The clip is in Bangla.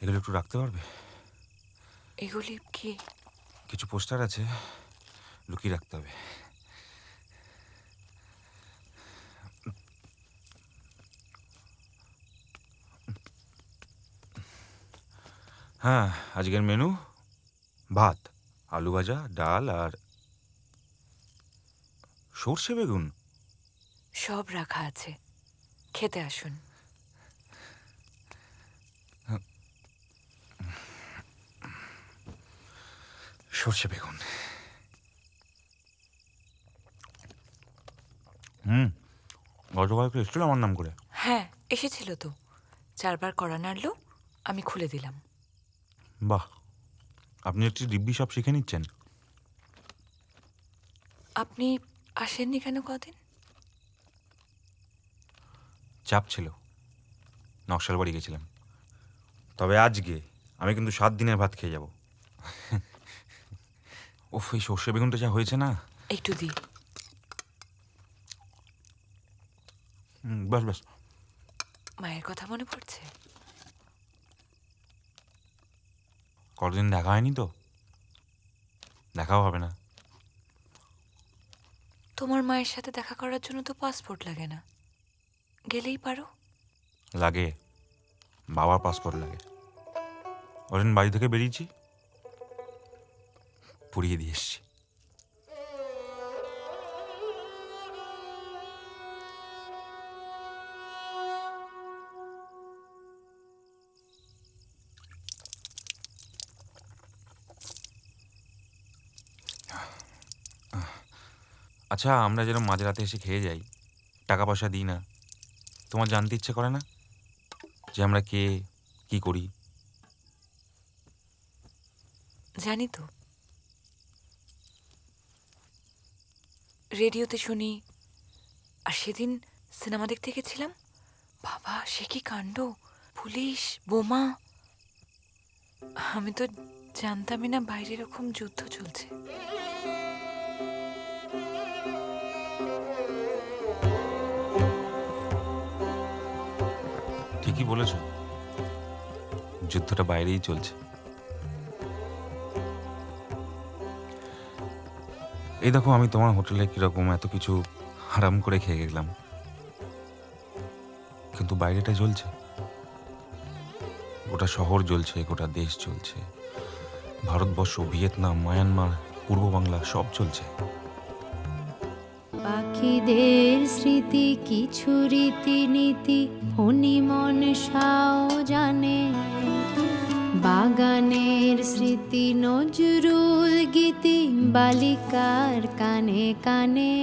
এগুলো একটু রাখতে পারবে? এগুলি কি? কিছু পোস্টার আছে লুকিয়ে রাখতে হবে। হ্যাঁ আজকের মেনু ভাত আলু ভাজা ডাল আর সর্ষে বেগুন। সব রাখা আছে। খেতে আসুন। সর্ষে বেগুন। হুম গতকালকে এসেছিল আমার নাম করে। হ্যাঁ এসেছিল তো। চারবার করা নাড়লো আমি খুলে দিলাম। বাহ আপনি একটি দিব্যি সব শিখে নিচ্ছেন। আপনি আসেননি কেন কদিন? চাপ ছিল নকশাল বাড়ি গেছিলাম। তবে আজকে আমি কিন্তু সাত দিনের ভাত খেয়ে যাব। ওফ এই সর্ষে বেগুনটা যা হয়েছে না। একটু হুম, বাস বাস মায়ের কথা মনে পড়ছে? কতদিন দেখা হয়নি তো? দেখাও হবে না। তোমার মায়ের সাথে দেখা করার জন্য তো পাসপোর্ট লাগে না। গেলেই পারো। লাগে। বাবার পাসপোর্ট লাগে। ওদিন বাড়ি থেকে বেরিয়েছি। পুড়িয়ে দিয়ে এসছি। আচ্ছা আমরা যেরকম মাঝরাতে এসে খেয়ে যাই। টাকা পয়সা দিই না। তোমার জানতে ইচ্ছে করে না? যে আমরা কে, কি করি? জানি তো। রেডিওতে শুনি। আর সেদিন সিনেমা দেখতে গেছিলাম। বাবা, সে কি কাণ্ড? পুলিশ, বোমা। আমি তো জানতামই না বাইরে এরকম যুদ্ধ চলছে। ঠিকই বলেছ। যুদ্ধটা বাইরেই চলছে। এই দেখো, আমি তোমার হোটেলে কীরকম এত কিছু হারাম করে খেয়ে গেলাম। কিন্তু বাইরেটা জ্বলছে। গোটা শহর জ্বলছে, গোটা দেশ চলছে ভারতবর্ষ, ভিয়েতনাম, মায়ানমার, পূর্ব বাংলা সব চলছে পাখিদের স্মৃতি, কিছু রীতিনীতি, ফণি মনসাও জানে। বাগানের স্মৃতি নজরুল গীতি বালিকার কানে কানে।